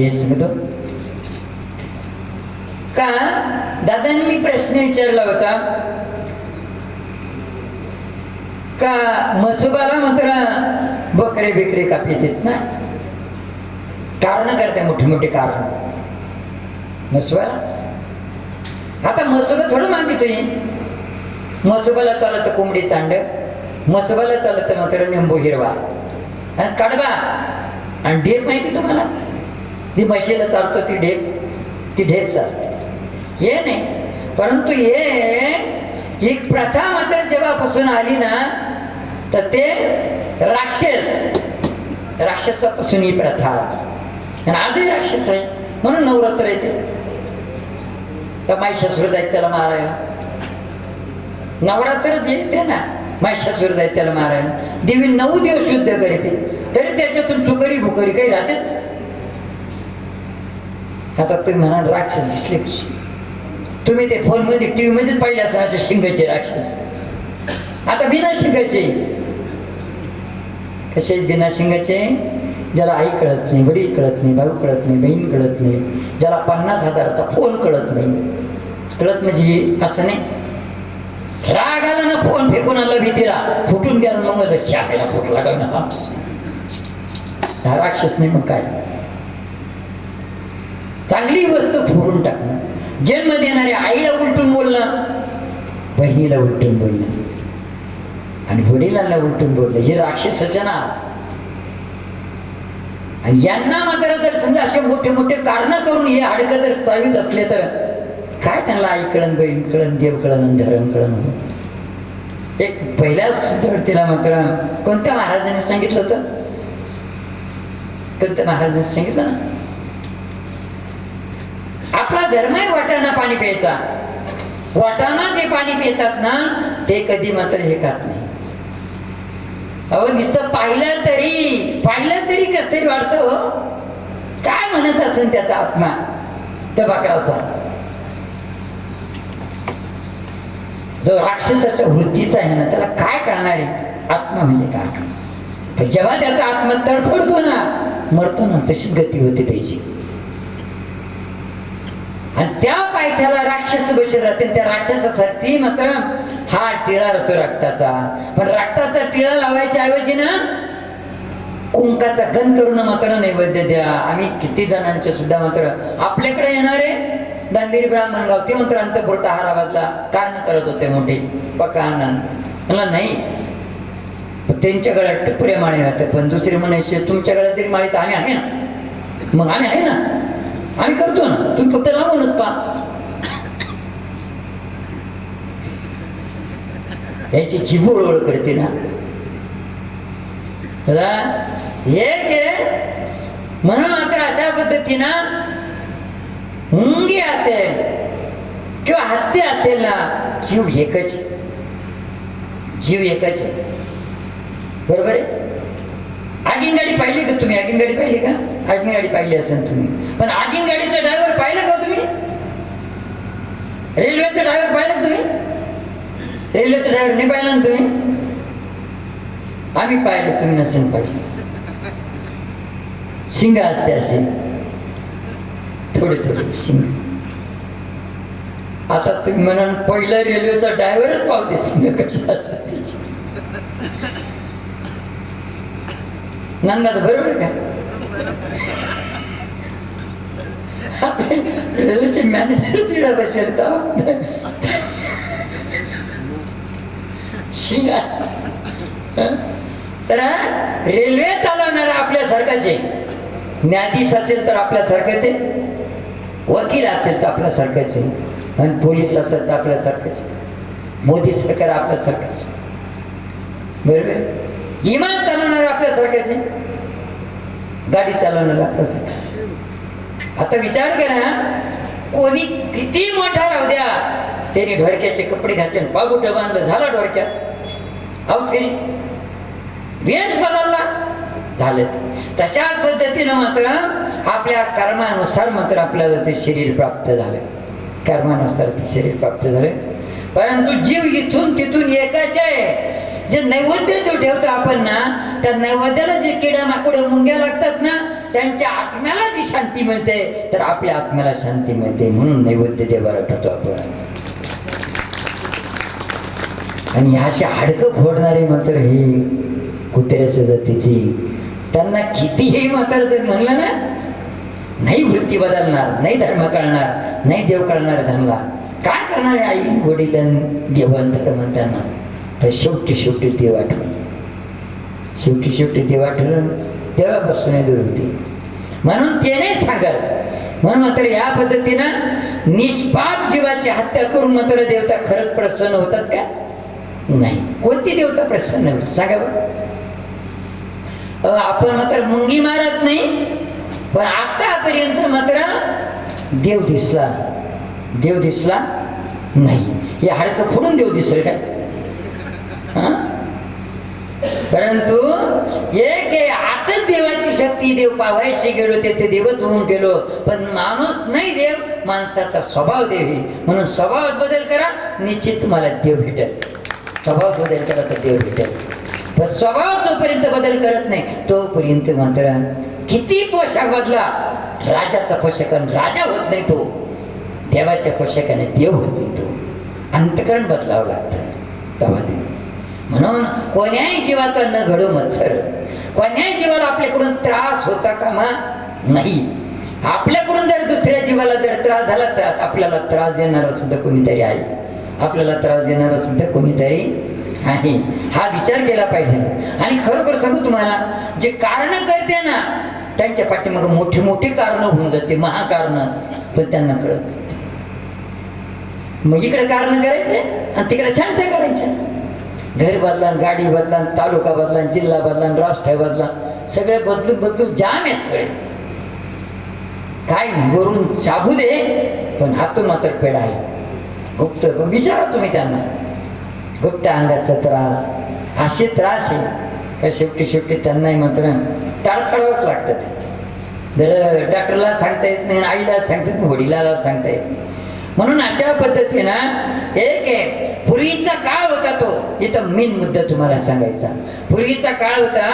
सांगतो का? दादांनी मी प्रश्न विचारला होता. का मसुबाला मात्र बकरे बिकरे कापीतेच ना? कारण करते मोठे मोठे कारण. मसुबाला आता मसुबा थोडं मागितोय. मसुबाला चालत कोंबडी चांड. मसुबाला चालत मात्र निंबू हिरवा. आणि कडबा आणि ढेर माहिती तुम्हाला? ती म्हशीला चालतो ती ढेप ती ढेप चालते. हे नाही. परंतु हे एक प्रथा मात्र जेव्हापासून आली ना तर ते राक्षस राक्षसापासून ही प्रथा आली. आणि आजही राक्षस आहे. म्हणून नवरात्र येते. तर महिषासुर दैत्याला मारायला. नवरात्रच येते ना महिषासुर दैत्याला मारायला. देवी नऊ दिवस युद्ध करते. तरी त्याच्यातून चुकरी भुकरी काही राहतेच. आता तुम्ही म्हणाल राक्षस दिसले कशी तुम्ही ते फोनमध्ये टी व्हीमध्येच पाहिले असं असे शिंगाचे राक्षस. आता बिना शिंगाचे. कसेच बिना शिंगाचे ज्याला आई कळत नाही वडील कळत नाही भाऊ कळत नाही बहीण कळत नाही ज्याला पन्नास हजाराचा फोन कळत नाही. कळत म्हणजे असं नाही. राग आला ना फोन फेकून आला भीतीला. फुटून गेला मग शाळेला फुटला का ना हा राक्षस नाही मग काय? चांगली वस्तू फोडून टाकणं. जन्म देणाऱ्या आईला उलटून बोलणं बहिणीला उलटून बोलणं. आणि वडिलांना उलटून बोलणं. हे राक्षसाच्या ना आणि यांना मात्र जर समजा असे मोठे मोठे कारण करून हे हाडकं जर चावीत असले तर काय त्यांना आई कळण बहीण कळण देव कळण धरण कळण? एक पहिल्या धडतीला मात्र कोणत्या महाराजांनी सांगितलं होतं? कोणत्या महाराजांनी सांगितलं ना? आपला धर्म आहे वाटाणा पाणी प्यायचा. वाटाणा जे पाणी पितात ना ते कधी मात्र हे खात नाही. अहो नुसतं पाहिलं तरी पाहिलं तरी कस तरी वाटतं हो. काय म्हणत असेल त्याचा आत्मा? त्या बकराचा जो राक्षसाच्या वृत्तीचा आहे ना त्याला काय कळणार आहे आत्मा म्हणजे काय? जेव्हा त्याचा आत्मा तडफडतो ना मरतो ना तशीच गती होते त्याची. आणि त्या पायथ्याला राक्षस बशीर राहते त्या राक्षसासाठी मात्र हा टिळा राहतो रक्ताचा. पण रक्ताचा टिळा लावायच्या ऐवजी ना कुंकाचा गण करून मात्र नैवेद्य द्या. आम्ही किती जणांचे सुद्धा मात्र आपल्याकडे येणारे दांदेरी ब्राह्मण गाव ते मात्र अंतपुर ताहाराबादला कारण करत होते मोठे. कारण मला नाही. त्यांच्याकडे त्यांच्या माळी टपुऱ्या माळे पण दुसरे म्हणायचे तुमच्याकडे तरी माळी तर आम्ही आहे ना? मग आम्ही आहे ना? आम्ही करतो ना. तुम्ही फक्त लावूनच पा याची चिबूळ ओळ करते ना. म्हणून मात्र अशा पद्धतीनं मुंगी असेल किंवा हत्ती असेल ना जीव एकच जीव एकच आहे. बरोबर आहे? आगीन पाहिली का तुम्ही? आगीन गाडी पाहिली का? आगीन गाडी पाहिली असेल तुम्ही. पण आगीन गाडीचा ड्रायव्हर पाहिलं का तुम्ही? रेल्वेचा ड्रायव्हर पाहिलं तुम्ही? रेल्वेचा ड्रायव्हर नाही पाहिला ना तुम्ही? आम्ही पाहिलं तुम्ही नसेल पाहिजे शिंग असते असे. थोडे थोडे शिंग. आता तुम्ही म्हणाल पहिला रेल्वेचा ड्रायव्हरच पावते शिंग कशी असते त्याची नंदात बरोबर का? आपले मॅनेजर चिडा बसेल तो शिंगा. तर रेल्वे चालवणारा आपल्या न्यायाधीश असेल तर आपल्या वकील असेल तर आपल्या सरकारचे. आणि पोलीस असेल तर आपल्या मोदी सरकार आपल्या बरोबर? इमान चालवणार आपल्या सरकारचे? गाडी चालवणार आपल्या सरकारचे. आता विचार करा कोणी किती मोठा राहू द्या त्याने ढोरक्याचे कपडे घातले बाबूट बांधलं झाला ढोरक्यात. आहोत की नाही? वेश बदलला. झालं. तशाच पद्धतीनं मात्र आपल्या कर्मानुसार मात्र आपल्याला ते शरीर प्राप्त झाले. कर्मानुसार ते शरीर प्राप्त झाले. परंतु जीव इथून तिथून एकच आहे जे नैवेद्य जो ठेवतो आपण ना त्या नैवेद्याला जे किड्या माकुड मुंग्या लागतात ना त्यांच्या आत्म्याला जी शांती मिळते तर आपल्या आत्म्याला शांती मिळते म्हणून नैवेद्य देवाला ठेवतो आपण. आणि असे हाडकं फोडणारे मात्र हे कुत्र्याच्या जातीची त्यांना कितीही मात्र जर म्हणलं ना नाही वृत्ती बदलणार नाही धर्म कळणार नाही देव कळणार त्यांना. काय करणार आई वडील देवन म्हणताना? त्यांना तर शेवटी शेवटी देव आठवण शेवटी शेवटी देव आठवण देवापासून दूर म्हणून ते नाही सांगत म्हणून मात्र या पद्धतीनं निष्पाप जीवाची हत्या करून मात्र देवता खरंच प्रसन्न होतात का? नाही. कोणती देवता प्रसन्न होईल सांगा बरं. आपण मात्र मुंगी मारत नाही पण आतापर्यंत मात्र देव दिसला. देव दिसला नाही. हे हाडचं फोडून देव दिसेल काय परंतु एक आहे, आताच देवाची शक्ती देव पावायशी गेलो ते ते देवच होऊन गेलो. पण माणूस नाही देव माणसाचा स्वभाव देव म्हणून स्वभावात बदल करा निश्चित तुम्हाला देव भेटेल. स्वभाव बदल केला तर देव भेटेल. पण स्वभाव जोपर्यंत बदल करत नाही तोपर्यंत मात्र किती पोशाख बदला. राजाचा पोशाख राजा होत नाही तो. देवाच्या पोशाखाने देव होत नाही तो. अंतकरण बदलावं लागतं. तेव्हा देव. म्हणून कोण्याही जीवाचा न घडो मत्सर? कोण्याही जीवाला आपल्याकडून त्रास होता कामा? नाही. आपल्याकडून जर दुसऱ्या जीवाला जर त्रास झाला तर आपल्याला त्रास देणारा सुद्धा कोणीतरी आहे. आपल्याला त्रास देणारा सुद्धा कोणीतरी आहे. हा विचार केला पाहिजे. आणि खरोखर सांगू तुम्हाला जे कारण करते ना त्यांच्या पाठीमागं मोठे मोठे कारण होऊन जाते महाकारण. पण त्यांना कळत मग इकडे कारण करायचे आणि तिकडे शांत करायचे. घर बदला गाडी बदला तालुका बदला जिल्हा बदला राष्ट्र बदला सगळे बदलून बदलून जाम आहे सगळे. काय वरून शाबू दे पण हातून मात्र पेढा आहे. गुप्त पण विचारा तुम्ही त्यांना. गुप्त अंगाचा त्रास असे त्रास आहे. का शेवटी शेवटी त्यांनाही मात्र टाळफळावंच लागतं ते जर डॉक्टरला सांगता येत नाही आईला सांगता येत नाही वडिलाला सांगता येत नाही. म्हणून अशा पद्धतीनं एक आहे पूर्वीचा काळ होता तो. इथं मेन मुद्दा तुम्हाला सांगायचा. पूर्वीचा काळ होता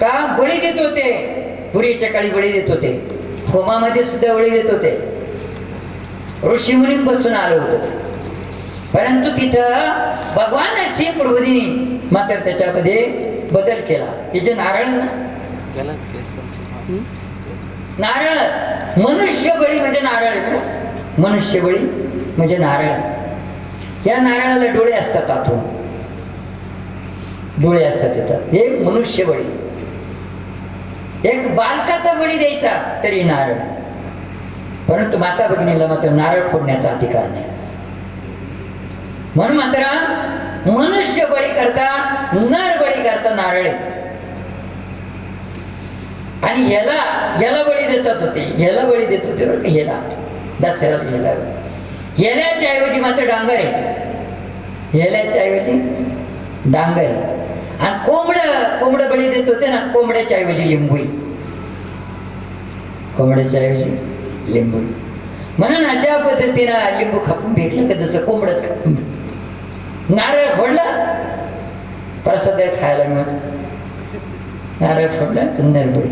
का बळी देत होते? पूर्वीच्या काळी बळी देत होते. होमामध्ये सुद्धा बळी देत होते. ऋषीमुनी बसून आलो होतं. परंतु तिथं भगवान श्री प्रभूंनी मात्र त्याच्यामध्ये बदल केला. याचे नारळ ना? नारळ. मनुष्य बळी म्हणजे नारळ मनुष्यबळी म्हणजे नारळ. या नारळाला डोळे असतात आतून. डोळे असतात तिथं. हे मनुष्यबळी. एक बालकाचा बळी द्यायचा तरी नारळ. परंतु माता भगिनीला मात्र नारळ फोडण्याचा अधिकार नाही. म्हणून मात्र मनुष्य बळी करता नर बळी करता नारळ आणि ह्याला ह्याला बळी देतात होते ह्याला बळी देत होते बरं का ह्याला. दसऱ्याला ह्याला येल्याच्या ऐवजी मात्र डांगर आहे. येल्याच्या ऐवजी डांगर आहे. आणि कोंबड कोंबड बळी देत होते ना कोंबड्याच्या ऐवजी लिंबू कोंबड्याच्या ऐवजी लिंबू म्हणून अशा पद्धतीनं लिंबू खापून फेकलं का जसं कोंबडच खापून नारळ फोडला प्रसाद खायला मिळत नारळ फोडला तर बळी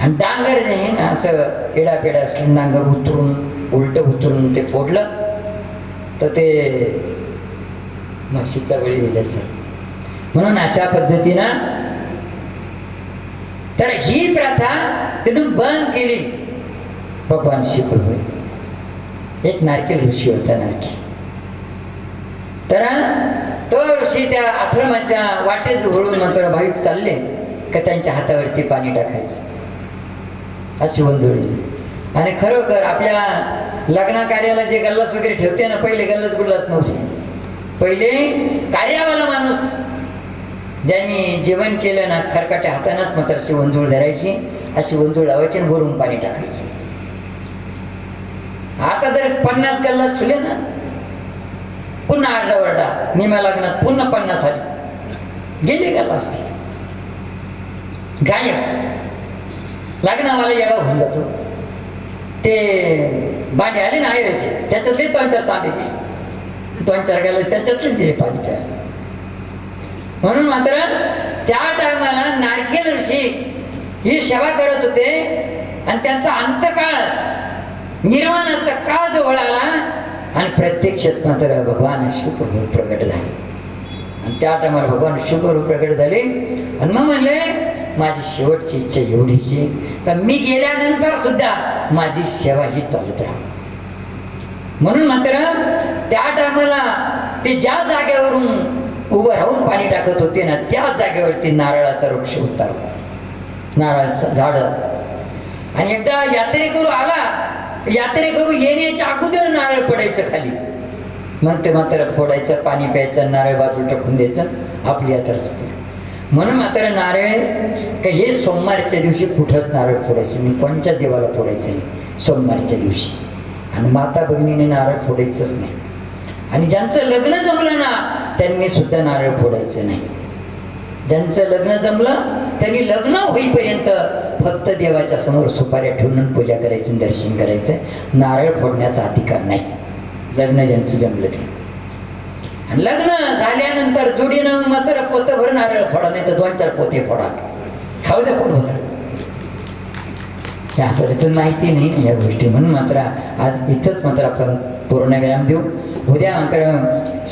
आणि डांगर जे आहे ना असं एडापेडा असलं डांगर उतरून उलट उतरून ते फोडलं. तर ते म्हशीचा बळी दिले सर. म्हणून अशा पद्धतीनं तर ही प्रथा तिथून बंद केली. भगवान शिप्रभू एक नारकेल ऋषी होता नारकी. तर तो ऋषी त्या आश्रमाच्या वाटेच वळून नंतर भाविक चालले का त्यांच्या हातावरती पाणी टाकायचं. अशी वंधुळी आणि खरोखर आपल्या लग्न कार्याला जे गल्लास वगैरे ठेवते ना पहिले गल्लस गुल्लास नव्हते. पहिले कार्यावाला माणूस ज्यांनी जेवण केलं ना खरकाट्या हातानंच मात्र अशी वंजूळ धरायची अशी वंजूळ लावायची आणि भरून पाणी टाकायची. आता जर पन्नास गल्लास ठुले ना पुन्हा आरडाओरडा निम्या लग्नात पुन्हा पन्नास आली. गेले गल्लास असते गायब. लग्नावाला येडा होऊन जातो. ते बाणी आले ना आयराचे त्याच्यातले दोन चार तांबे घे दोन चार गेले त्याच्यातलेच घे पाणी प्या म्हणून मात्र त्या टायमाला नारकेल ऋषी ही सेवा करत होते आणि त्यांचा अंतकाळ निर्वाणाचा काळ जवळ आला आणि प्रत्यक्षात मात्र भगवान शिवप्रभू प्रगट झाले. आणि त्या टायमाला भगवान शिवप्रभू प्रगट झाले आणि मग म्हणले माझी शेवटची इच्छा एवढीची तर मी गेल्यानंतर सुद्धा माझी सेवा ही चालत राहा. म्हणून मात्र त्या टायमाला ते ज्या जागेवरून उभं राहून पाणी टाकत होते ना त्या जागेवरती नारळाचा वृक्ष उतारला. नारळाचं झाड. आणि एकदा यात्रेकरू आला तर यात्रेकरू येण्याच्या अगोदर नारळ पडायचं खाली. मग ते मात्र फोडायचं पाणी प्यायचं नारळ बाजू टाकून द्यायचं आपली यात्रा संपली. म्हणून मात्र नारळ का हे सोमवारच्या दिवशी कुठंच नारळ फोडायचं नाही. कोणत्या देवाला फोडायचं नाही? सोमवारच्या दिवशी. आणि माता भगिनीने नारळ फोडायचंच नाही. आणि ज्यांचं लग्न जमलं ना त्यांनी सुद्धा नारळ फोडायचं नाही. ज्यांचं लग्न जमलं त्यांनी लग्न होईपर्यंत फक्त देवाच्या समोर सुपाऱ्या ठेवून पूजा करायची दर्शन करायचं. नारळ फोडण्याचा अधिकार नाही. लग्न ज्यांचं जमलं ते लग्न झाल्यानंतर जोडीनं मात्र पोत भर नारळ फोडा नाही तर दोन चार पोते फोडा खाऊ द्या पोटभर त्या पद्धतीतून माहिती नाही या गोष्टी म्हणून मात्र आज इथंच मात्र आपण पूर्णविराम देऊ. उद्या मात्र